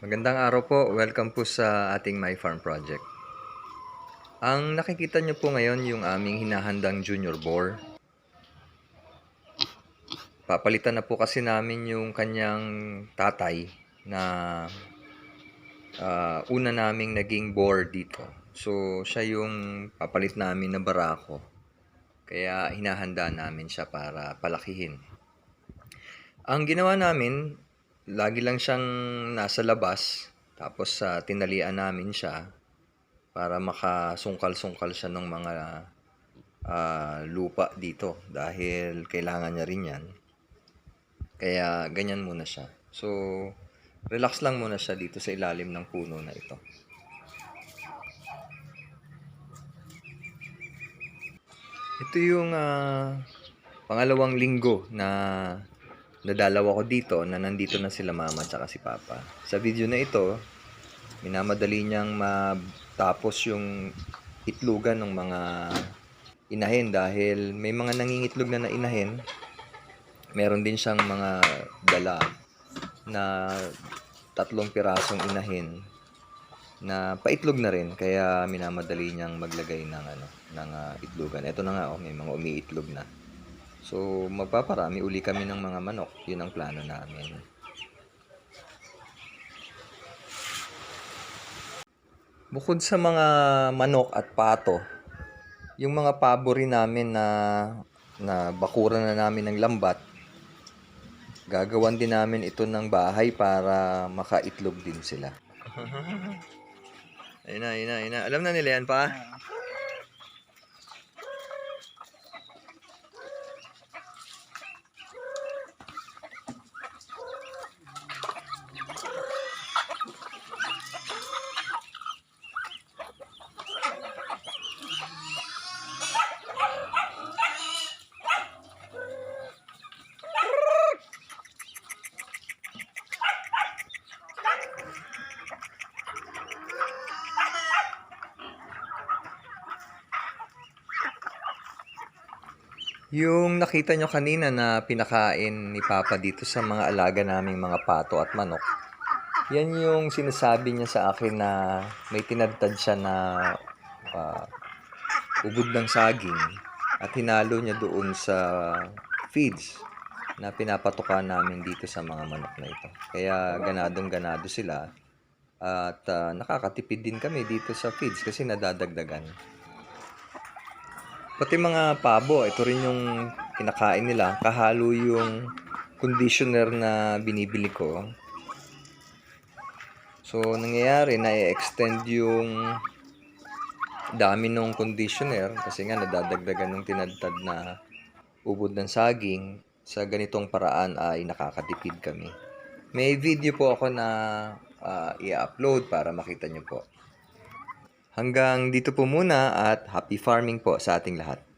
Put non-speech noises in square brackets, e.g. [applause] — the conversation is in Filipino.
Magandang araw po. Welcome po sa ating My Farm Project. Ang nakikita nyo po ngayon yung aming hinahandang junior boar. Papalitan na po kasi namin yung kanyang tatay na ah, una naming naging boar dito. So, siya yung papalit namin na barako. Kaya hinahanda namin siya para palakihin. Ang ginawa namin, lagi lang siyang nasa labas. Tapos sa tinalian namin siya para makasungkal-sungkal siya ng mga ah, lupa dito dahil kailangan niya rin yan. Kaya ganyan muna siya. So, relax lang muna siya dito sa ilalim ng puno na ito. Ito yung ah, pangalawang linggo na nadalaw ako dito na nandito na sila mama at si papa. Sa video na ito, minamadali niyang matapos yung itlugan ng mga inahin dahil may mga nangingitlog na na inahin. Meron din siyang mga dala na tatlong pirasong inahin na paitlog na rin kaya minamadali niyang maglagay ng ano ng ah, itlogan. Ito na nga oh, may mga umiitlog na. So magpaparami uli kami ng mga manok. 'Yun ang plano namin. Bukod sa mga manok at pato, yung mga pabo rin namin na na bakuran na namin ng lambat, gagawan din namin ito ng bahay para makaitlog din sila. [laughs] ayun na, ayun na, ayun na. Alam na nila yan pa? Yung nakita nyo kanina na pinakain ni Papa dito sa mga alaga naming mga pato at manok, yan yung sinasabi niya sa akin na may tinadtad siya na ah, ubod ng saging at hinalo niya doon sa feeds na pinapatukan namin dito sa mga manok na ito. Kaya ganadong ganado sila at ah, nakakatipid din kami dito sa feeds kasi nadadagdagan. Pati mga pabo, ito rin yung kinakain nila. Kahalo yung conditioner na binibili ko. So, nangyayari, na-extend yung dami ng conditioner kasi nga nadadagdagan ng tinadtad na ubod ng saging. Sa ganitong paraan ay nakakatipid kami. May video po ako na ah, i-upload para makita nyo po. Hanggang dito po muna at happy farming po sa ating lahat.